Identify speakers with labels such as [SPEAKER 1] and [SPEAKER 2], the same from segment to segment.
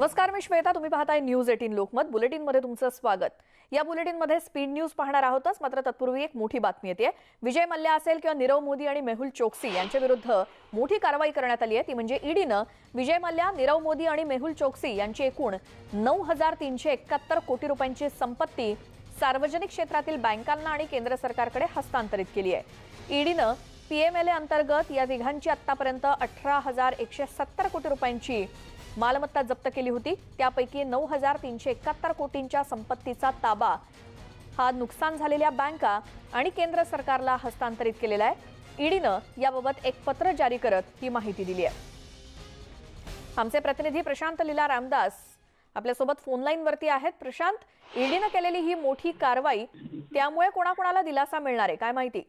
[SPEAKER 1] नमस्कार मी श्वेता. तुम्ही पाहताय न्यूज एटीन लोकमत. बुलेटिनमध्ये तुमचं स्वागत. या बुलेटिनमध्ये स्पीड न्यूज पाहणार आहोतच. मात्र तत्पूर्वी एक मोठी बातमी येते. विजय मल्ल्या असेल किंवा नीरव मोदी आणि मेहुल चोक्सी यांच्या विरुद्ध मोठी कारवाई करण्यात आली आहे. ती म्हणजे ईडीनं विजय मल्ल्या नीरव मोदी आणि मेहुल चोक्सी यांची एकूण नऊ हजार तीनशे एकाहत्तर कोटी रुपयांची संपत्ती सार्वजनिक क्षेत्रातील बँकांना आणि केंद्र सरकारकडे हस्तांतरित केली आहे. ईडीनं पीएमएलए अंतर्गत या तिघांची आतापर्यंत अठरा हजार एकशे सत्तर कोटी रुपयांची मालमत्ता जप्त केली होती. त्यापैकी नऊ हजार तीनशे एकाहत्तर कोटींच्या संपत्तीचा ताबा हा नुकसान झालेल्या बँका आणि केंद्र सरकारला हस्तांतरित केलेला आहे. ईडीनं याबाबत एक पत्र जारी करत ही माहिती दिली आहे. आमचे प्रतिनिधी प्रशांत लीला रामदास आपल्यासोबत फोनलाईन वरती आहेत. प्रशांत ईडीनं केलेली ही मोठी कारवाई त्यामुळे कोणाकोणाला दिलासा मिळणार आहे? काय माहिती?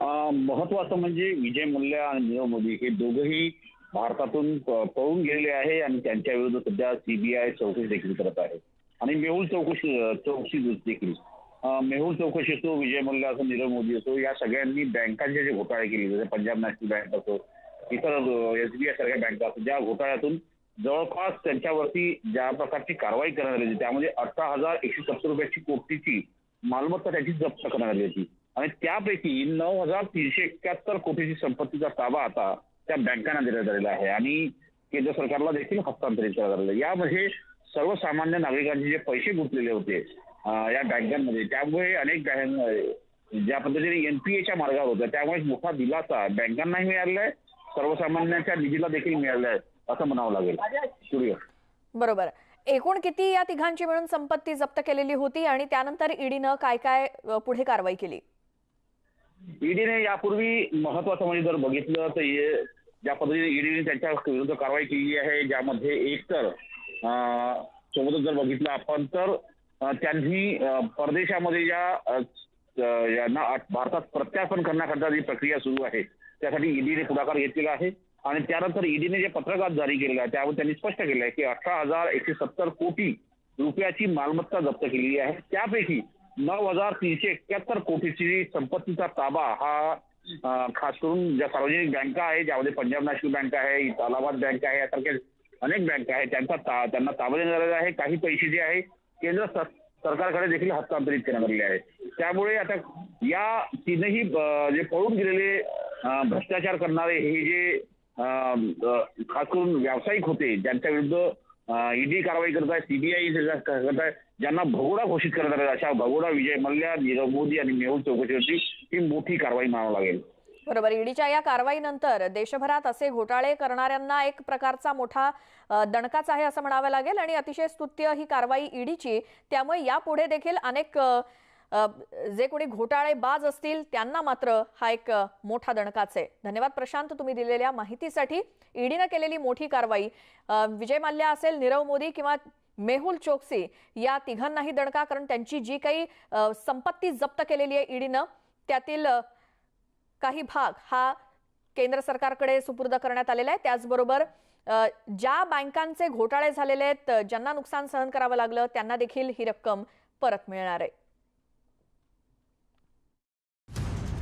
[SPEAKER 2] महत्वाचं म्हणजे विजय मल्ल्या आणि नीरव मोदी हे दोघंही भारतातून प- पळून गेलेले आहे आणि त्यांच्या विरुद्ध सध्या सीबीआय चौकशी देखील करत आहे. आणि मेहुल चौकशी चौकशी देखील. मेहुल चौकशी असो विजय मल्ल्या असो नीरव मोदी असो या सगळ्यांनी बँकांचे जे घोटाळे केले जसे पंजाब नॅशनल बँक असो इतर एसबीआय सारख्या बँका असो ज्या घोटाळ्यातून जवळपास त्यांच्यावरती ज्या प्रकारची कारवाई करण्यात आली होती त्यामध्ये अठरा हजार एकशे सत्तर रुपयाची कोटीची मालमत्ता त्याची जप्त करण्यात आली होती. आणि त्यापैकी नऊ हजार तीनशे एक्क्याहत्तर कोटीची संपत्तीचा ताबा आता त्या बँकांना देण्यात आलेला आहे. आणि केंद्र सरकारला देखील हस्तांतरित करण्यात आलेलं आहे. यामध्ये सर्वसामान्य नागरिकांचे जे पैसे गुंतलेले होते या बँकांमध्ये त्यामुळे अनेक बँक ज्या पद्धतीने एनपीएच्या मार्गावर होत्या त्यामुळे मोठा दिलासा बँकांनाही मिळालेला आहे सर्वसामान्यांच्या निधीला देखील मिळालेला आहे असं म्हणावं लागेल.
[SPEAKER 1] बरोबर. एकूण किती या तिघांची मिळून संपत्ती जप्त केलेली होती आणि त्यानंतर ईडीनं काय काय पुढे कारवाई केली?
[SPEAKER 2] ईडीने यापूर्वी महत्वाचं म्हणजे जर बघितलं तर ज्या पद्धतीने ईडीने त्यांच्या विरुद्ध कारवाई केली आहे ज्यामध्ये एक तर सोबतच जर बघितलं आपण तर त्यांनी परदेशामध्ये ज्या यांना भारतात प्रत्यार्पण करण्याकरता जी प्रक्रिया सुरू आहे त्यासाठी ईडीने पुढाकार घेतलेला आहे. आणि त्यानंतर ईडीने जे पत्रकार जारी केलेलं आहे त्यावर त्यांनी स्पष्ट केलं आहे की अठरा हजार एकशे सत्तर कोटी रुपयाची मालमत्ता जप्त केलेली आहे. त्यापैकी नऊ हजार तीनशे एक्क्याहत्तर कोटीची संपत्तीचा ताबा हा खास करून ज्या सार्वजनिक बँका आहे ज्यामध्ये पंजाब नॅशनल बँक आहे अलाहाबाद बँक आहे यासारख्या अनेक बँका आहेत त्यांचा ता- त्यांना ताबा देण्यात आलेला आहे. काही पैसे जे आहे केंद्र सरकारकडे देखील हस्तांतरित करण्यात आलेले आहे त्यामुळे आता या तीनही जे पळून गेलेले भ्रष्टाचार करणारे हे जे खास करून व्यावसायिक होते ज्यांच्या विरुद्ध ईडी कारवाई करत आहे सीबीआय करत आहे ज्यांना भगोडा घोषित करण्यात आहे. अशा भगोडा विजय मल्ल्या नीरव मोदी आणि मेहुल चौकशीवरती ही मोठी कारवाई म्हणावं लागेल.
[SPEAKER 1] बरोबर. ईडीच्या या कारवाईनंतर देशभरात असे घोटाळे करणाऱ्यांना एक प्रकारचा मोठा दणकाच आहे असं म्हणावं लागेल आणि अतिशय स्तुत्य ही कारवाई ईडीची. त्यामुळे यापुढे देखील अनेक जे कोणी घोटाळे बाज असतील त्यांना मात्र हा एक मोठा दणकाच आहे. धन्यवाद प्रशांत तुम्ही दिलेल्या माहितीसाठी. ईडीनं केलेली मोठी कारवाई विजय मल्ल्या असेल नीरव मोदी किंवा मेहुल चोक्सी या तिघांनाही दणका कारण त्यांची जी काही संपत्ती जप्त केलेली आहे ईडीनं त्यातील काही भाग हा केंद्र सरकारकडे सुपूर्द करण्यात आलेला आहे. त्याचबरोबर ज्या बँकांचे घोटाळे झालेले आहेत ज्यांना नुकसान सहन करावं लागलं त्यांना देखील ही रक्कम परत मिळणार आहे.